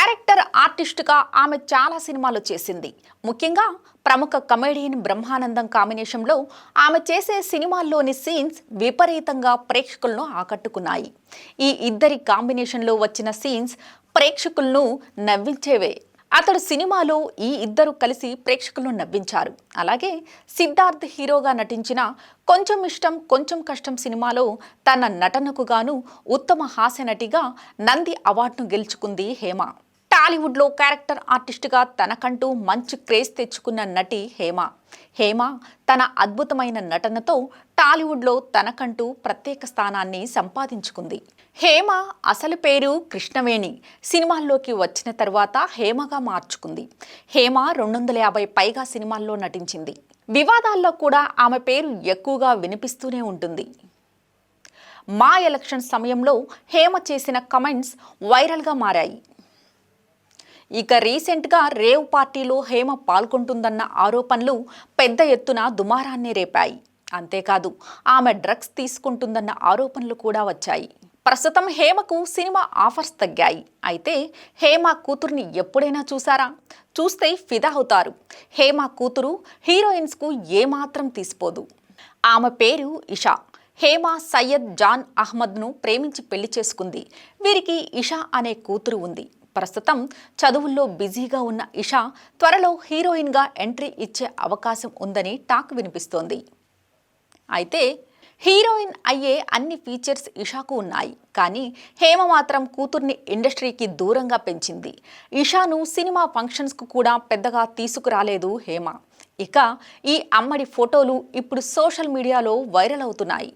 Character ఆర్టిస్ట్గా ఆమె చాలా సినిమాలు చేసింది. ముఖ్యంగా ప్రముఖ కమెడియన్ బ్రహ్మానందం కాంబినేషన్లో ఆమె చేసే సినిమాల్లోని సీన్స్ విపరీతంగా ప్రేక్షకులను ఆకట్టుకున్నాయి. ఈ ఇద్దరి కాంబినేషన్లో వచ్చిన సీన్స్ ప్రేక్షకులను నవ్వించేవే. అతడు సినిమాలో ఈ ఇద్దరు కలిసి ప్రేక్షకులను నవ్వించారు. అలాగే సిద్ధార్థ్ హీరోగా నటించిన కొంచెం ఇష్టం కొంచెం కష్టం సినిమాలో తన నటనకు గాను ఉత్తమ హాస్య నటిగా నంది అవార్డును గెలుచుకుంది హేమ. టాలీవుడ్లో క్యారెక్టర్ ఆర్టిస్టుగా తనకంటూ మంచి క్రేజ్ తెచ్చుకున్న నటి హేమ. హేమ తన అద్భుతమైన నటనతో టాలీవుడ్లో తనకంటూ ప్రత్యేక స్థానాన్ని సంపాదించుకుంది. హేమ అసలు పేరు కృష్ణవేణి. సినిమాల్లోకి వచ్చిన తర్వాత హేమగా మార్చుకుంది. హేమ రెండు వందల యాభై పైగా సినిమాల్లో నటించింది. వివాదాల్లో కూడా ఆమె పేరు ఎక్కువగా వినిపిస్తూనే ఉంటుంది. మా ఎలక్షన్ సమయంలో హేమ చేసిన కమెంట్స్ వైరల్గా మారాయి. ఇక రీసెంట్గా రేవ్ పార్టీలో హేమ పాల్గొంటుందన్న ఆరోపణలు పెద్ద ఎత్తున దుమారాన్ని రేపాయి. అంతేకాదు ఆమె డ్రగ్స్ తీసుకుంటుందన్న ఆరోపణలు కూడా వచ్చాయి. ప్రస్తుతం హేమకు సినిమా ఆఫర్స్ తగ్గాయి. అయితే హేమ కూతుర్ని ఎప్పుడైనా చూసారా? చూస్తే ఫిదా అవుతారు. హేమ కూతురు హీరోయిన్స్కు ఏమాత్రం తీసిపోదు. ఆమె పేరు ఇషా. హేమ సయ్యద్ జాన్ అహ్మద్ను ప్రేమించి పెళ్ళి చేసుకుంది. వీరికి ఇషా అనే కూతురు ఉంది. ప్రస్తుతం చదువుల్లో బిజీగా ఉన్న ఇషా త్వరలో హీరోయిన్గా ఎంట్రీ ఇచ్చే అవకాశం ఉందని టాక్ వినిపిస్తోంది. అయితే హీరోయిన్ అయ్యే అన్ని ఫీచర్స్ ఇషాకు ఉన్నాయి. కానీ హేమ మాత్రం కూతుర్ని ఇండస్ట్రీకి దూరంగా పెంచింది. ఇషాను సినిమా ఫంక్షన్స్కు కూడా పెద్దగా తీసుకురాలేదు హేమ. ఇక ఈ అమ్మడి ఫోటోలు ఇప్పుడు సోషల్ మీడియాలో వైరల్ అవుతున్నాయి.